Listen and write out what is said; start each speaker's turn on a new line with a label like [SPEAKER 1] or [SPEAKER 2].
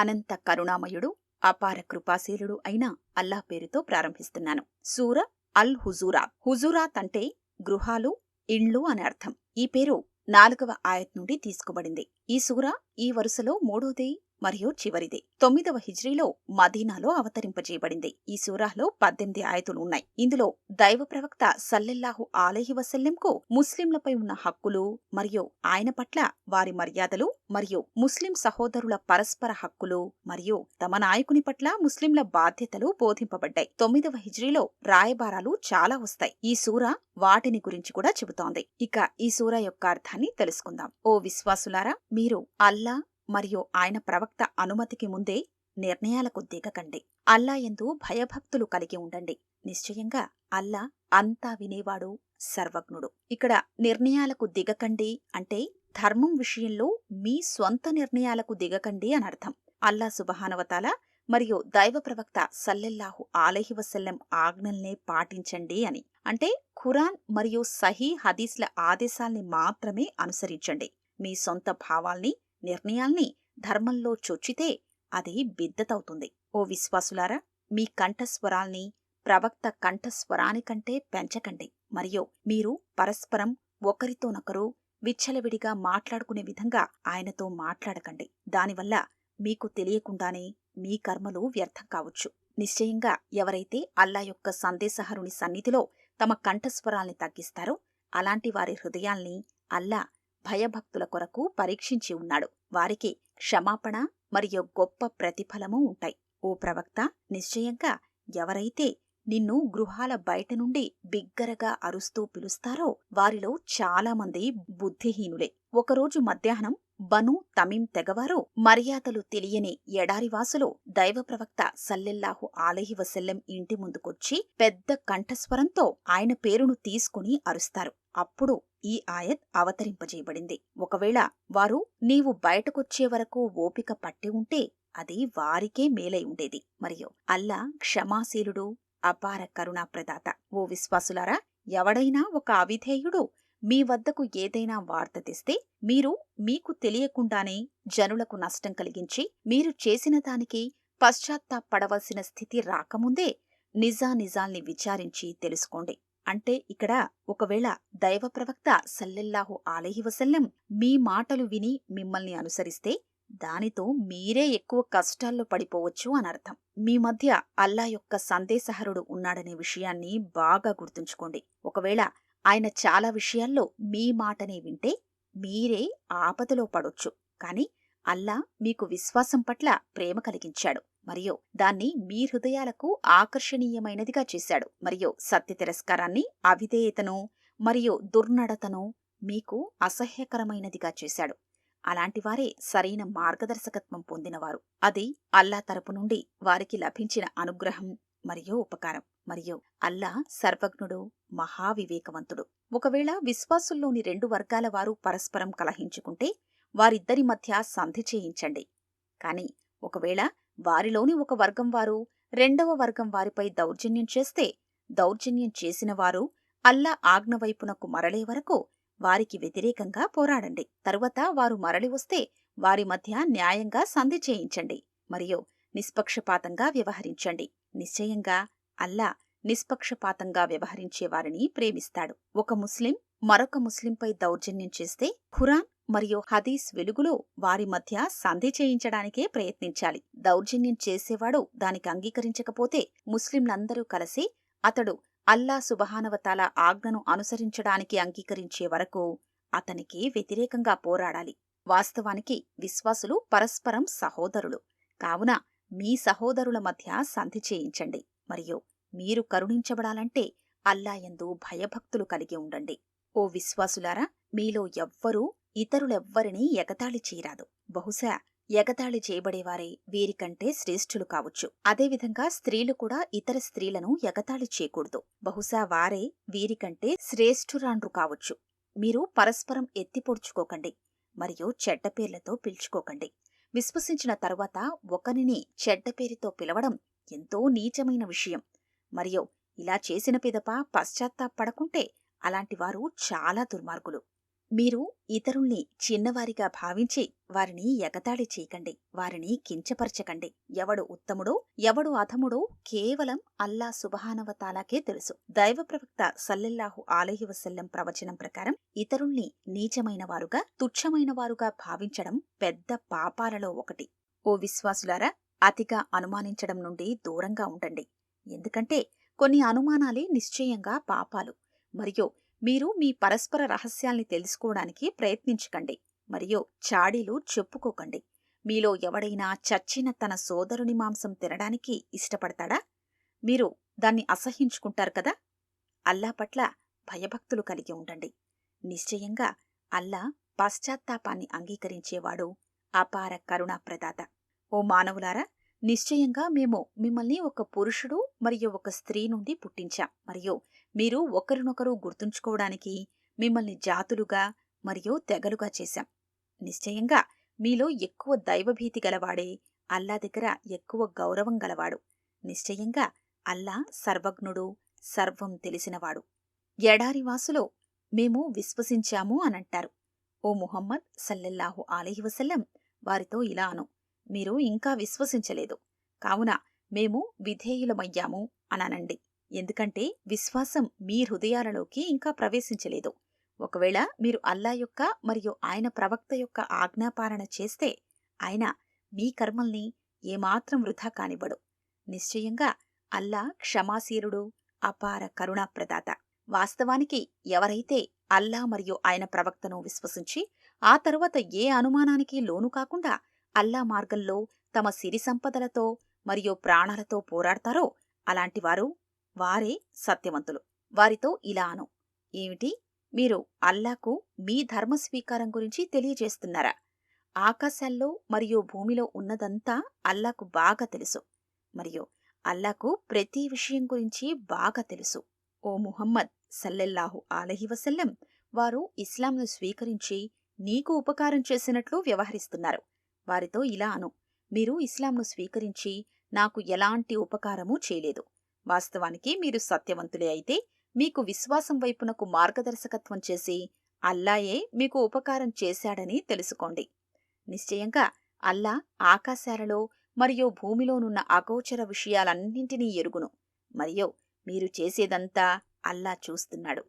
[SPEAKER 1] అనంత కరుణామయుడు అపార కృపాశీలుడు అయిన అల్లాహ్ పేరుతో ప్రారంభిస్తున్నాను. సూర అల్ హుజూరాత్ హుజూరాత్ అంటే గృహాలు ఇండ్లు అని అర్థం. ఈ పేరు నాలుగవ ఆయత్ నుండి తీసుకోబడింది. ఈ సూర ఈ వరుసలో మూడోది మరియు చివరిది. తొమ్మిదవ హిజ్రీలో మదీనాలో అవతరింపజేయబడింది. ఈ సూరాలో పద్దెనిమిది ఆయతులు ఉన్నాయి. ఇందులో దైవ ప్రవక్త సల్లెల్లాహు ఆలహి వసల్లెంకు ముస్లింలపై ఉన్న హక్కులు మరియు ఆయన పట్ల వారి మర్యాదలు మరియు ముస్లిం సహోదరుల పరస్పర హక్కులు మరియు తమ నాయకుని పట్ల ముస్లింల బాధ్యతలు బోధింపబడ్డాయి. తొమ్మిదవ హిజ్రీలో రాయబారాలు చాలా వస్తాయి. ఈ సూర వాటిని గురించి కూడా చెబుతోంది. ఇక ఈ సూర యొక్క అర్థాన్ని తెలుసుకుందాం. ఓ విశ్వాసులారా మీరు అల్లా మరియు ఆయన ప్రవక్త అనుమతికి ముందే నిర్ణయాలకు దిగకండి. అల్లా ఎందు భయభక్తులు కలిగి ఉండండి. నిశ్చయంగా అల్లా అంతా వినేవాడు సర్వజ్ఞుడు. ఇక్కడ నిర్ణయాలకు దిగకండి అంటే ధర్మం విషయంలో మీ స్వంత నిర్ణయాలకు దిగకండి అని అర్థం. అల్లా సుబహానవతాల మరియు దైవ ప్రవక్త సల్లెల్లాహు ఆలహివసల్లెం ఆజ్ఞల్నే పాటించండి అని. అంటే ఖురాన్ మరియు సహీ హదీస్ల ఆదేశాల్ని మాత్రమే అనుసరించండి. మీ సొంత భావాల్ని నిర్ణయాల్ని ధర్మంలో చొచ్చితే అది బిద్దతవుతుంది. ఓ విశ్వాసులారా మీ కంఠస్వరాల్ని ప్రవక్త కంఠస్వరానికంటే పెంచకండి. మరియు మీరు పరస్పరం ఒకరితోనొకరు విచ్చలవిడిగా మాట్లాడుకునే విధంగా ఆయనతో మాట్లాడకండి. దానివల్ల మీకు తెలియకుండానే మీ కర్మలు వ్యర్థం కావచ్చు. నిశ్చయంగా ఎవరైతే అల్లా యొక్క సందేశహరుని సన్నిధిలో తమ కంఠస్వరాల్ని తగ్గిస్తారో అలాంటి వారి హృదయాల్ని అల్లా భయభక్తుల కొరకు పరీక్షించి ఉన్నాడు. వారికి క్షమాపణ మరియు గొప్ప ప్రతిఫలము ఉంటాయి. ఓ ప్రవక్త నిశ్చయంగా ఎవరైతే నిన్ను గృహాల బయట నుండి బిగ్గరగా అరుస్తూ పిలుస్తారో వారిలో చాలామంది బుద్ధిహీనులే. ఒకరోజు మధ్యాహ్నం బను తమీం తెగవారు మర్యాదలు తెలియని ఎడారివాసులు దైవ ప్రవక్త సల్లెల్లాహు ఆలహి ఇంటి ముందుకొచ్చి పెద్ద కంఠస్వరంతో ఆయన పేరును తీసుకుని అరుస్తారు. అప్పుడు ఈ ఆయత్ అవతరింపజేయబడింది. ఒకవేళ వారు నీవు బయటకొచ్చే వరకు ఓపిక పట్టి ఉంటే అది వారికే మేలై ఉండేది. మరియు అల్లా క్షమాశీలుడు అపార కరుణాప్రదాత. ఓ విశ్వాసులారా ఎవడైనా ఒక అవిధేయుడు మీ వద్దకు ఏదైనా వార్త తెస్తే మీరు మీకు తెలియకుండానే జనులకు నష్టం కలిగించి మీరు చేసిన దానికి పశ్చాత్తాపడవలసిన స్థితి రాకముందే నిజానిజాల్ని విచారించి తెలుసుకోండి. అంటే ఇక్కడ ఒకవేళ దైవ ప్రవక్త సల్లెల్లాహు ఆలహి వసల్లం మీ మాటలు విని మిమ్మల్ని అనుసరిస్తే దానితో మీరే ఎక్కువ కష్టాల్లో పడిపోవచ్చు అనర్థం మీ మధ్య అల్లా యొక్క సందేశహరుడు ఉన్నాడనే విషయాన్ని బాగా గుర్తుంచుకోండి. ఒకవేళ ఆయన చాలా విషయాల్లో మీ మాటనే వింటే మీరే ఆపదలో పడొచ్చు. కాని అల్లా మీకు విశ్వాసం పట్ల ప్రేమ కలిగించాడు. మరియు దాన్ని మీ హృదయాలకు ఆకర్షణీయమైనదిగా చేశాడు. మరియు సత్య తిరస్కారాన్ని అవిధేయతను మరియు దుర్నడతను మీకు అసహ్యకరమైనదిగా చేశాడు. అలాంటివారే సరైన మార్గదర్శకత్వం పొందినవారు. అది అల్లా తరపు నుండి వారికి లభించిన అనుగ్రహం మరియు ఉపకారం. మరియు అల్లా సర్వజ్ఞుడు మహావివేకవంతుడు. ఒకవేళ విశ్వాసుల్లోని రెండు వర్గాల వారు పరస్పరం కలహించుకుంటే వారిద్దరి మధ్య సంధి చేయించండి. కాని ఒకవేళ వారిలోని ఒక వర్గం వారు రెండవ వర్గం వారిపై దౌర్జన్యం చేస్తే దౌర్జన్యం చేసినవారు అల్లా ఆజ్ఞ వైపునకు మరలే వరకు వారికి వ్యతిరేకంగా పోరాడండి. తరువాత వారు మరలి వస్తే వారి మధ్య న్యాయంగా సంధి చేయించండి. మరియు నిష్పక్షపాతంగా వ్యవహరించండి. నిశ్చయంగా అల్లా నిష్పక్షపాతంగా వ్యవహరించేవారిని ప్రేమిస్తాడు. ఒక ముస్లిం మరొక ముస్లింపై దౌర్జన్యం చేస్తే ఖురాన్ మరియు హదీస్ వెలుగులో వారి మధ్య సంధి చేయించడానికే ప్రయత్నించాలి. దౌర్జన్యం చేసేవాడు దానికి అంగీకరించకపోతే ముస్లింలందరూ కలిసి అతడు అల్లా సుబహానవతాల ఆజ్ఞను అనుసరించడానికి అంగీకరించే వరకు అతనికి వ్యతిరేకంగా పోరాడాలి. వాస్తవానికి విశ్వాసులు పరస్పరం సహోదరులు. కావున మీ సహోదరుల మధ్య సంధి చేయించండి. మరియు మీరు కరుణించబడాలంటే అల్లాయందు భయభక్తులు కలిగి ఉండండి. ఓ విశ్వాసులారా మీలో ఎవ్వరూ ఇతరులెవ్వరినీ ఎగతాళి చేయరాదు. బహుశా ఎగతాళి చేయబడేవారే వీరికంటే శ్రేష్ఠులు కావచ్చు. అదేవిధంగా స్త్రీలు కూడా ఇతర స్త్రీలను ఎగతాళి చేయకూడదు. బహుశా వారే వీరికంటే శ్రేష్ఠురాండ్రు కావచ్చు. మీరు పరస్పరం ఎత్తిపొడుచుకోకండి మరియు చెడ్డ పేర్లతో పిలుచుకోకండి. విశ్వసించిన తరువాత ఒకరిని చెడ్డ పేరుతో పిలవడం ఎంతో నీచమైన విషయం. మరియు ఇలా చేసిన పిదప పశ్చాత్తాపడకుంటే అలాంటివారు చాలా దుర్మార్గులు. మీరు ఇతరుల్ని చిన్నవారిగా భావించి వారిని ఎగతాళి చేయకండి వారిని కించపరచకండి. ఎవడు ఉత్తముడో ఎవడు అధముడో కేవలం అల్లా సుబహానవతాలాకే తెలుసు. దైవ ప్రవక్త సల్లెల్లాహు ఆలహి వసల్లం ప్రవచనం ప్రకారం ఇతరుల్ని నీచమైన వారుగా తుచ్చమైన వారుగా భావించడం పెద్ద పాపాలలో ఒకటి. ఓ విశ్వాసులారా అతిగా అనుమానించడం నుండి దూరంగా ఉండండి. ఎందుకంటే కొన్ని అనుమానాలే నిశ్చయంగా పాపాలు. మరియు మీరు మీ పరస్పర రహస్యాల్ని తెలుసుకోవడానికి ప్రయత్నించకండి. మరియు చాడీలు చెప్పుకోకండి. మీలో ఎవడైనా చచ్చిన తన సోదరుని మాంసం తినడానికి ఇష్టపడతాడా? మీరు దాన్ని అసహించుకుంటారు కదా? అల్లా పట్ల భయభక్తులు కలిగి ఉండండి. నిశ్చయంగా అల్లా పశ్చాత్తాపాన్ని అంగీకరించేవాడు అపార కరుణాప్రదాత. ఓ మానవులారా నిశ్చయంగా మేము మిమ్మల్ని ఒక పురుషుడు మరియు ఒక స్త్రీ నుండి పుట్టించాం. మరియు మీరు ఒకరినొకరు గుర్తుంచుకోవడానికి మిమ్మల్ని జాతులుగా మరియు తెగలుగా చేశాం. నిశ్చయంగా మీలో ఎక్కువ దైవభీతి గలవాడే అల్లా దగ్గర ఎక్కువ గౌరవం గలవాడు. నిశ్చయంగా అల్లా సర్వజ్ఞుడు సర్వం తెలిసినవాడు. ఎడారివాసులో మేము విశ్వసించాము అనంటారు ఓ ముహమ్మద్ సల్లెల్లాహు అలీహి వసల్లం వారితో ఇలా అను. మీరు ఇంకా విశ్వసించలేదు. కావున మేము విధేయులమయ్యాము అననండి. ఎందుకంటే విశ్వాసం మీ హృదయాలలోకి ఇంకా ప్రవేశించలేదు. ఒకవేళ మీరు అల్లా యొక్క మరియు ఆయన ప్రవక్త యొక్క ఆజ్ఞాపాలన చేస్తే ఆయన మీ కర్మల్ని ఏమాత్రం వృధా కానివ్వడు. నిశ్చయంగా అల్లా క్షమాశీరుడు అపార కరుణాప్రదాత. వాస్తవానికి ఎవరైతే అల్లా మరియు ఆయన ప్రవక్తను విశ్వసించి ఆ తరువాత ఏ అనుమానానికి లోను కాకుండా అల్లా మార్గంలో తమ సిరి సంపదలతో మరియు ప్రాణాలతో పోరాడతారో అలాంటివారు వారే సత్యవంతులు. వారితో ఇలా అను. ఏమిటి? మీరు అల్లాకు మీ ధర్మ స్వీకారం గురించి తెలియజేస్తున్నారా? ఆకాశాల్లో మరియు భూమిలో ఉన్నదంతా అల్లాకు బాగా తెలుసు. మరియు అల్లాకు ప్రతి విషయం గురించి బాగా తెలుసు. ఓ ముహమ్మద్ సల్లెల్లాహు ఆలహి వసల్లం వారు ఇస్లాంను స్వీకరించి నీకు ఉపకారం చేసినట్లు వ్యవహరిస్తున్నారు. వారితో ఇలా అను మీరు ఇస్లాంను స్వీకరించి నాకు ఎలాంటి ఉపకారమూ చేయలేదు. వాస్తవానికి మీరు సత్యవంతులే అయితే మీకు విశ్వాసం వైపునకు మార్గదర్శకత్వం చేసి అల్లాయే మీకు ఉపకారం చేశాడని తెలుసుకోండి. నిశ్చయంగా అల్లా ఆకాశాలలో మరియు భూమిలోనున్న అగోచర విషయాలన్నింటినీ ఎరుగును. మరియు మీరు చేసేదంతా అల్లా చూస్తున్నాడు.